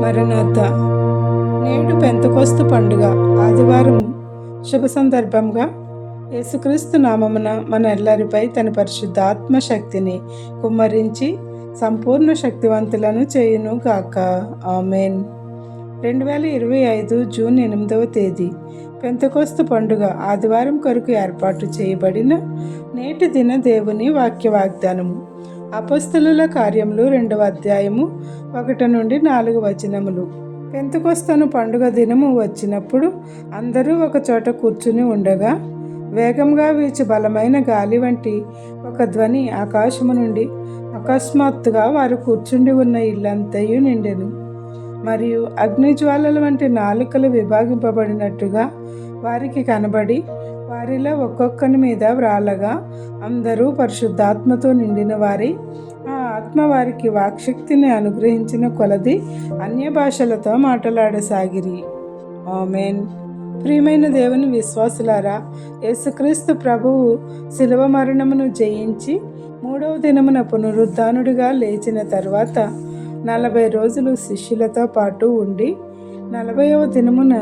మరణాత నేడు పెంతకోస్తు పండుగ ఆదివారం శుభ సందర్భంగా యేసుక్రీస్తు నామమున మన ఎల్లరిపై తన పరిశుద్ధ ఆత్మశక్తిని కుమ్మరించి సంపూర్ణ శక్తివంతులను చేయును గాక. ఆమెన్. రెండు వేల ఇరవై ఐదు జూన్ ఎనిమిదవ తేదీ పెంతకోస్తు పండుగ ఆదివారం కొరకు ఏర్పాటు చేయబడిన నేటి దిన దేవుని వాక్య వాగ్దానము అపస్తులుల కార్యములు రెండవ అధ్యాయము ఒకటి నుండి నాలుగు వచనములు. పెంతకొస్తను పండుగ దినము వచ్చినప్పుడు అందరూ ఒక చోట కూర్చుని ఉండగా వేగంగా వీచి బలమైన గాలి వంటి ఒక ధ్వని ఆకాశము నుండి అకస్మాత్తుగా వారు కూర్చుండి ఉన్న ఇల్లంతయు నిండెను. మరియు అగ్నిజ్వాలల వంటి నాలుకలు విభాగింపబడినట్టుగా వారికి కనబడి వారిలో ఒక్కొక్కని మీద వ్రాలగా అందరూ పరిశుద్ధాత్మతో నిండిన వారి. ఆ ఆత్మ వారికి వాక్శక్తిని అనుగ్రహించిన కొలది అన్య భాషలతో మాట్లాడసాగిరి. ఆమెన్. ప్రియమైన దేవుని విశ్వాసులారా యేసుక్రీస్తు ప్రభువు శిలువ మరణమును జయించి మూడవ దినమున పునరుద్ధానుడిగా లేచిన తర్వాత నలభై రోజులు శిష్యులతో పాటు ఉండి నలభైవ దినమున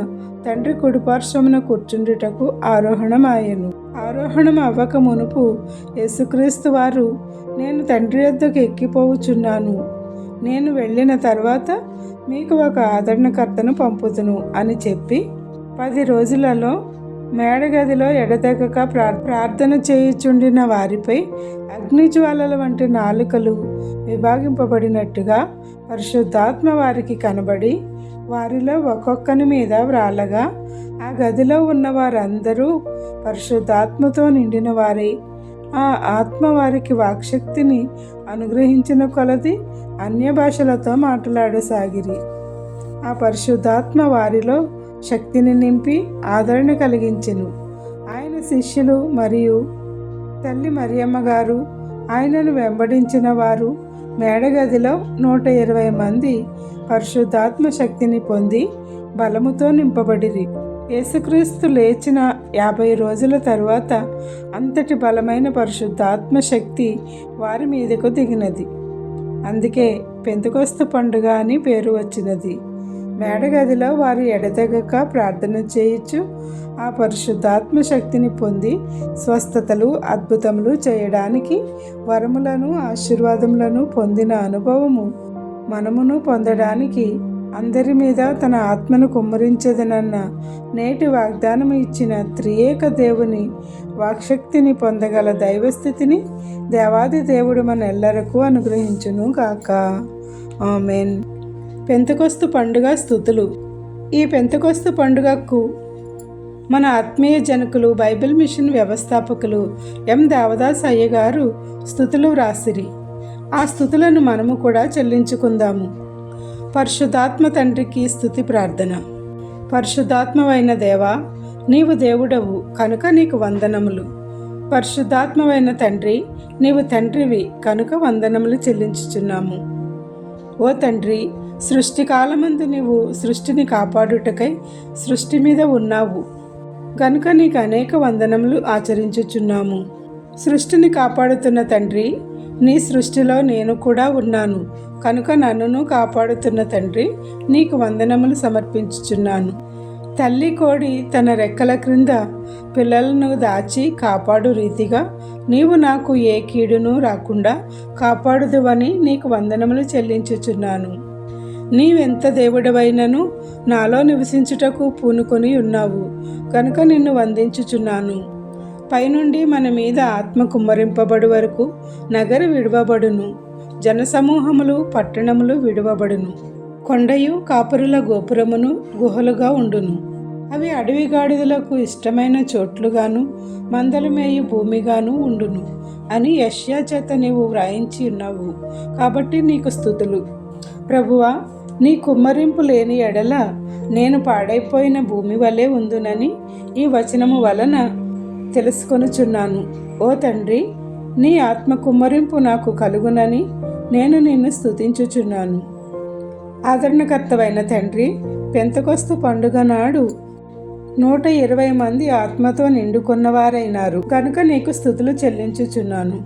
తండ్రి కుడిపార్శ్వమున కూర్చుండుటకు ఆరోహణమాయను. ఆరోహణం అవ్వక మునుపు యేసుక్రీస్తు వారు నేను తండ్రి వద్దకు ఎక్కిపోవుచున్నాను. నేను వెళ్ళిన తర్వాత మీకు ఒక ఆదరణకర్తను పంపుతును అని చెప్పి పది రోజులలో మేడగదిలో ఎడతెగక ప్రార్థన చేయుచుండిన వారిపై అగ్నిజ్వాలల వంటి నాలుకలు విభాగింపబడినట్టుగా పరిశుద్ధాత్మ వారికి కనబడి వారిలో ఒక్కొక్కని మీద వ్రాలగా ఆ గదిలో ఉన్న వారందరూ పరిశుద్ధాత్మతో నిండిన వారై ఆ ఆత్మ వారికి వాక్శక్తిని అనుగ్రహించిన కొలది అన్య భాషలతో మాట్లాడసాగిరి. ఆ పరిశుద్ధాత్మ వారిలో శక్తిని నింపి ఆదరణ కలిగించెను. ఆయన శిష్యులు మరియు తల్లి మరియమ్మ గారు ఆయనను వెంబడించిన వారు మేడగదిలో నూట ఇరవై మంది పరిశుద్ధాత్మ శక్తిని పొంది బలముతో నింపబడిరి. యేసుక్రీస్తు లేచిన యాభై రోజుల తరువాత అంతటి బలమైన పరిశుద్ధాత్మ శక్తి వారి మీదకు దిగినది. అందుకే పెంతకొస్తు పండుగ అని పేరు వచ్చినది. మేడగదిలో వారు ఎడతెగక ప్రార్థన చేయొచ్చు ఆ పరిశుద్ధాత్మ శక్తిని పొంది స్వస్థతలు అద్భుతములు చేయడానికి వరములను ఆశీర్వాదములను పొందిన అనుభవము మనమును పొందడానికి అందరి మీద తన ఆత్మను కుమ్మరించదనన్న నేటి వాగ్దానం ఇచ్చిన త్రియేక దేవుని వాక్శక్తిని పొందగల దైవస్థితిని దేవాది దేవుడు మన ఎల్లరకు అనుగ్రహించును గాక. ఆమెన్. పెంతకొస్తు పండుగ స్థుతులు. ఈ పెంతకొస్తు పండుగకు మన ఆత్మీయ జనకులు బైబిల్ మిషన్ వ్యవస్థాపకులు ఎం. దేవదాస్ అయ్య గారు స్థుతులు వ్రాసిరి. ఆ స్థుతులను మనము కూడా చెల్లించుకుందాము. పరిశుద్ధాత్మ తండ్రికి స్థుతి ప్రార్థన. పరిశుద్ధాత్మవైన దేవా నీవు దేవుడవు కనుక నీకు వందనములు. పరిశుద్ధాత్మవైన తండ్రి నీవు తండ్రివి కనుక వందనములు చెల్లించుచున్నాము. ఓ తండ్రి సృష్టి కాలమందు నీవు సృష్టిని కాపాడుటకై సృష్టి మీద ఉన్నావు. కనుక నీకు అనేక వందనములు ఆచరించుచున్నాము. సృష్టిని కాపాడుతున్న తండ్రి నీ సృష్టిలో నేను కూడా ఉన్నాను. కనుక నన్నును కాపాడుతున్న తండ్రి నీకు వందనములు సమర్పించుచున్నాను. తల్లి కోడి తన రెక్కల క్రింద పిల్లలను దాచి కాపాడు రీతిగా నీవు నాకు ఏ కీడును రాకుండా కాపాడుదువని నీకు వందనములు చెల్లించుచున్నాను. నీవెంత దేవుడవైనను నాలో నివసించుటకు పూనుకొని ఉన్నావు. కనుక నిన్ను వందించుచున్నాను. పైనుండి మన మీద ఆత్మ కుమ్మరింపబడు వరకు నగర విడవబడును. జనసమూహములు పట్టణములు విడవబడును. కొండయు కాపురుల గోపురమును గుహలుగా ఉండును. అవి అడవి గాడిదలకు ఇష్టమైన చోట్లుగాను మందలు మేయు భూమిగాను ఉండును అని యష్యా చేత నీవు వ్రాయించి ఉన్నావు. కాబట్టి నీకు స్థుతులు. ప్రభువా నీ కుమ్మరింపు లేని ఎడల నేను పాడైపోయిన భూమి వలె ఉందునని ఈ వచనము వలన తెలుసుకొనుచున్నాను. ఓ తండ్రి నీ ఆత్మ కుమ్మరింపు నాకు కలుగునని నేను నిన్ను స్థుతించుచున్నాను ఆదరణకర్తవైన తండ్రి పెంతకొస్తు పండుగ నాడు నూట ఇరవై మంది ఆత్మతో నిండుకున్నవారైనారు. కనుక నీకు స్థుతులు చెల్లించుచున్నాను.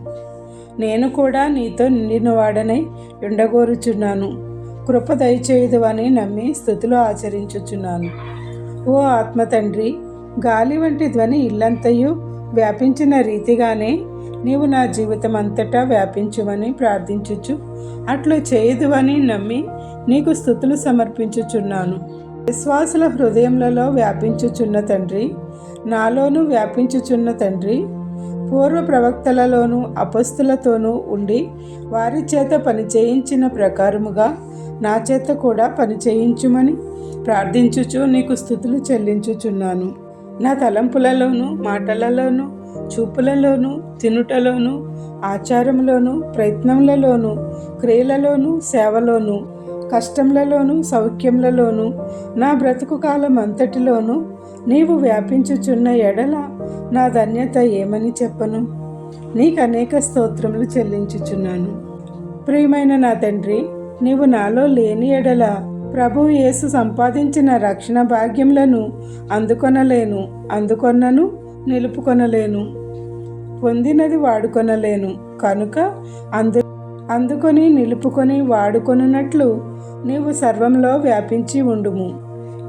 నేను కూడా నీతో నిండినవాడనై ఉండగోరుచున్నాను. కృప దయచేయదు అని నమ్మి స్థుతులు ఆచరించుచున్నాను. ఓ ఆత్మ తండ్రి గాలి వంటి ధ్వని ఇల్లంతయు వ్యాపించిన రీతిగానే నీవు నా జీవితం అంతటా వ్యాపించుమని ప్రార్థించుచు అట్లు చేయదువని నమ్మి నీకు స్థుతులు సమర్పించుచున్నాను. విశ్వాసుల హృదయములలో వ్యాపించుచున్న తండ్రి నాలోనూ వ్యాపించుచున్న తండ్రి పూర్వ ప్రవక్తలలోనూ అపస్తులతోనూ ఉండి వారి చేత పని చేయించిన ప్రకారముగా నా చేత కూడా పని చేయించుమని ప్రార్థించుచు నీకు స్థుతులు చెల్లించుచున్నాను. నా తలంపులలోనూ మాటలలోనూ చూపులలోనూ తినుటలోనూ ఆచారంలోనూ ప్రయత్నములలోనూ క్రియలలోనూ సేవలోనూ కష్టములలోనూ సౌఖ్యములలోనూ నా బ్రతుకు కాలం అంతటిలోనూ నీవు వ్యాపించుచున్న ఎడల నా ధన్యత ఏమని చెప్పను? నీకు అనేక స్తోత్రములు చెల్లించుచున్నాను. ప్రియమైన నా తండ్రి నీవు నాలో లేని ఎడల ప్రభు యేసు సంపాదించిన రక్షణ భాగ్యములను అందుకొనలేను అందుకొన్నను నిలుపుకొనలేను పొందినది వాడుకొనలేను. కనుక అందు అందుకొని నిలుపుకొని వాడుకొనున్నట్లు నీవు సర్వంలో వ్యాపించి ఉండుము.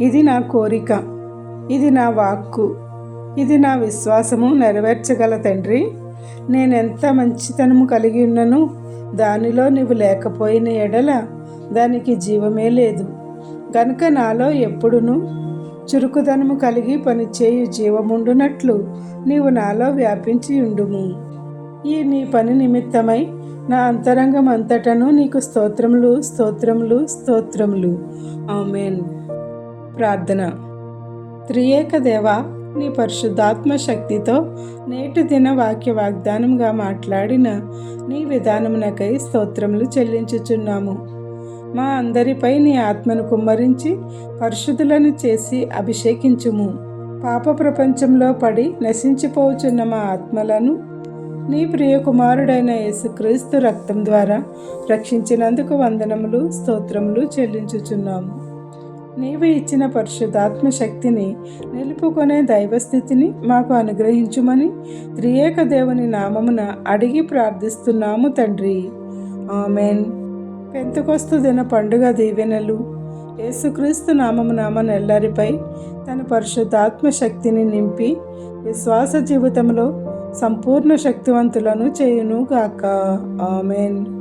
ఇది నా కోరిక ఇది నా వాక్కు ఇది నా విశ్వాసము నెరవేర్చగల తండ్రి. నేనెంత మంచితనము కలిగి ఉన్నను దానిలో నీవు లేకపోయిన ఎడల దానికి జీవమే లేదు. గనుక నాలో ఎప్పుడును చురుకుదనము కలిగి పనిచేయు జీవముండునట్లు నీవు నాలో వ్యాపించి ఉండుము. ఈ నీ పని నిమిత్తమై నా అంతరంగం అంతటను నీకు స్తోత్రములు స్తోత్రములు స్తోత్రములు. ఆమెన్. ప్రార్థన. త్రియేక దేవ నీ పరిశుద్ధాత్మ శక్తితో నేటి దిన వాక్య వాగ్దానంగా మాట్లాడిన నీ విధానమునకై స్తోత్రములు చెల్లించుచున్నాము. మా అందరిపై నీ ఆత్మను కుమ్మరించి పరిశుద్ధులను చేసి అభిషేకించుము. పాప ప్రపంచంలో పడి నశించిపోచున్న మా ఆత్మలను నీ ప్రియ కుమారుడైన యేసుక్రీస్తు రక్తం ద్వారా రక్షించినందుకు వందనములు స్తోత్రములు చెల్లించుచున్నాము. నీవు ఇచ్చిన పరిశుద్ధాత్మ శక్తిని నిలుపుకునే దైవస్థితిని మాకు అనుగ్రహించుమని త్రియేక దేవుని నామమున అడిగి ప్రార్థిస్తున్నాము తండ్రి. ఆమెన్. పెంతకొస్తు దిన పండుగ దీవెనలు యేసుక్రీస్తు నామమున నెల్లరిపై తన పరిశుద్ధాత్మ శక్తిని నింపి విశ్వాస జీవితంలో సంపూర్ణ శక్తివంతులను చేయును గాక ఆమెన్.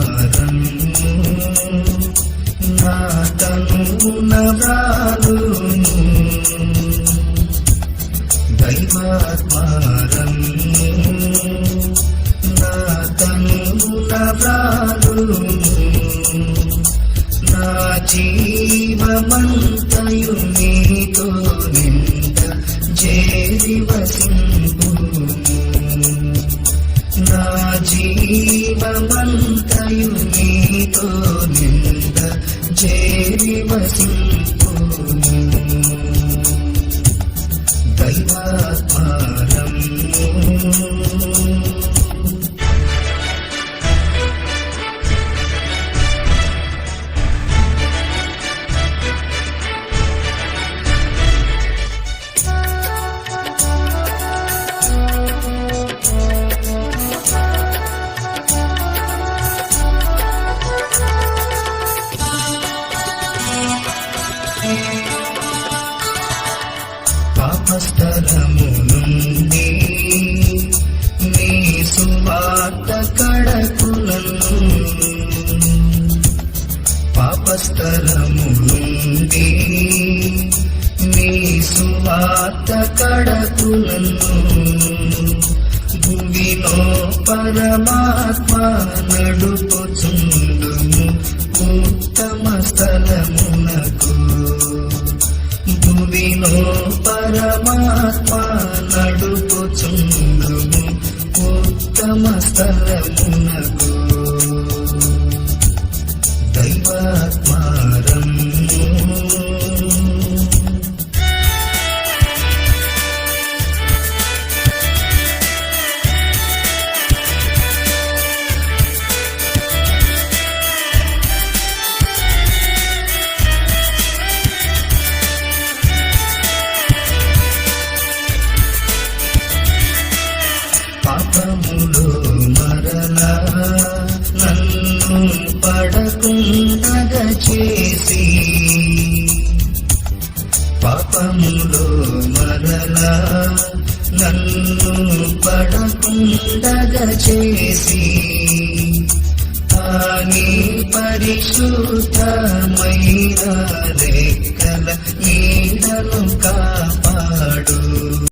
సువార్త నన్ను భూమిలో పరమాత్మ నడుపుచుండుము ఉత్తమ స్థలమునకు. భూమిలో పరమాత్మ నడుపుచుండుము ఉత్తమ స్థలమునకు. పడకుండగా చేసి